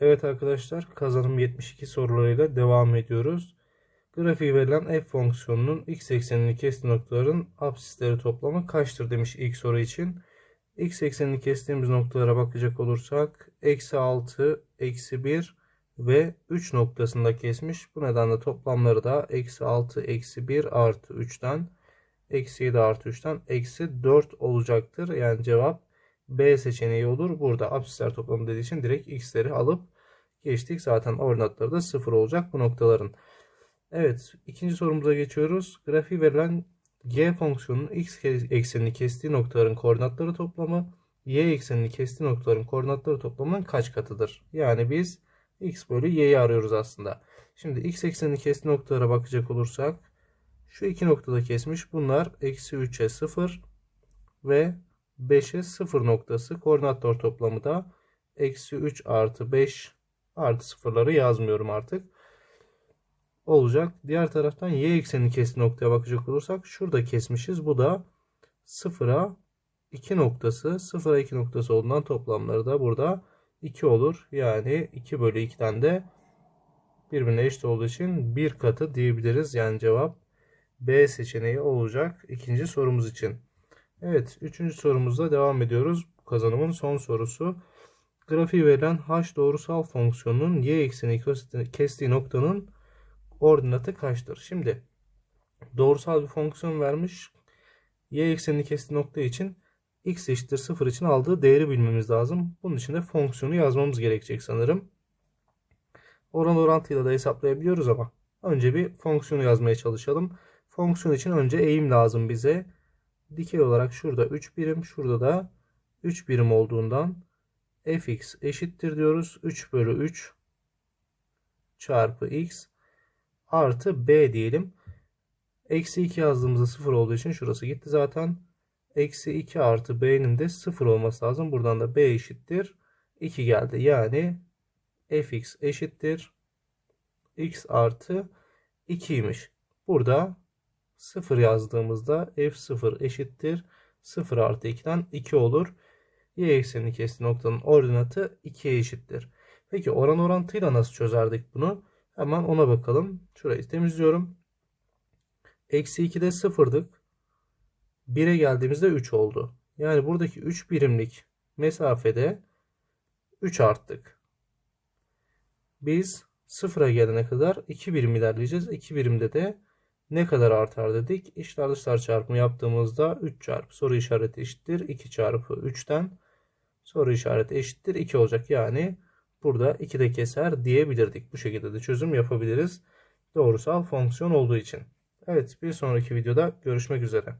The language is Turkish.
Evet arkadaşlar kazanım 72 sorularıyla devam ediyoruz. Grafiği verilen f fonksiyonunun x eksenini kestiği noktaların absisleri toplamı kaçtır demiş ilk soru için. x eksenini kestiğimiz noktalara bakacak olursak eksi 6, eksi 1 ve 3 noktasında kesmiş. Bu nedenle toplamları da eksi 6, eksi 1 artı 3'ten eksi 7 artı 3'ten eksi 4 olacaktır. Yani cevap B seçeneği olur. Burada absisler toplamı dediği için direkt x'leri alıp geçtik. Zaten ordinatları da 0 olacak bu noktaların. Evet ikinci sorumuza geçiyoruz. Grafiği verilen g fonksiyonunun x eksenini kestiği noktaların koordinatları toplamı y eksenini kestiği noktaların koordinatları toplamının kaç katıdır? Yani biz x bölü y'yi arıyoruz aslında. Şimdi x eksenini kestiği noktalara bakacak olursak şu iki noktada kesmiş. Bunlar eksi 3'e 0 ve 5'e 0 noktası. Koordinatlar toplamı da eksi 3 artı 5 artı sıfırları yazmıyorum artık. Olacak. Diğer taraftan y eksenini kestiği noktaya bakacak olursak şurada kesmişiz. Bu da 0'a 2 noktası. 0'a 2 noktası olduğundan toplamları da burada 2 olur. Yani 2 bölü 2'den de birbirine eşit olduğu için bir katı diyebiliriz. Yani cevap B seçeneği olacak ikinci sorumuz için. Evet, üçüncü sorumuzda devam ediyoruz. Bu kazanımın son sorusu. Grafiği verilen h doğrusal fonksiyonunun y ekseni kestiği noktanın ordinatı kaçtır? Şimdi doğrusal bir fonksiyon vermiş. Y eksenini kestiği nokta için x eşittir 0 için aldığı değeri bilmemiz lazım. Bunun için de fonksiyonu yazmamız gerekecek sanırım. Oran orantıyla da hesaplayabiliyoruz ama önce bir fonksiyonu yazmaya çalışalım. Fonksiyon için önce eğim lazım bize. Dikey olarak şurada 3 birim, şurada da 3 birim olduğundan fx eşittir diyoruz. 3 bölü 3 çarpı x artı b diyelim. Eksi 2 yazdığımızda 0 olduğu için şurası gitti zaten. Eksi 2 artı b'nin de 0 olması lazım. Buradan da b eşittir. 2 geldi. Yani fx eşittir. x artı 2'ymiş. Burada 0 yazdığımızda f0 eşittir. 0 artı 2'den 2 olur. Y eksenini kesti noktanın ordinatı 2'ye eşittir. Peki oran orantıyla nasıl çözerdik bunu? Hemen ona bakalım. Şurayı temizliyorum. Eksi 2'de 0'dık. 1'e geldiğimizde 3 oldu. Yani buradaki 3 birimlik mesafede 3 arttık. Biz 0'a gelene kadar 2 birim ilerleyeceğiz. 2 birimde de ne kadar artar dedik. İçler dışlar çarpımı yaptığımızda 3 çarpı soru işareti eşittir. 2 çarpı 3'ten soru işareti eşittir. 2 olacak. Yani burada 2 de keser diyebilirdik. Bu şekilde de çözüm yapabiliriz. Doğrusal fonksiyon olduğu için. Evet bir sonraki videoda görüşmek üzere.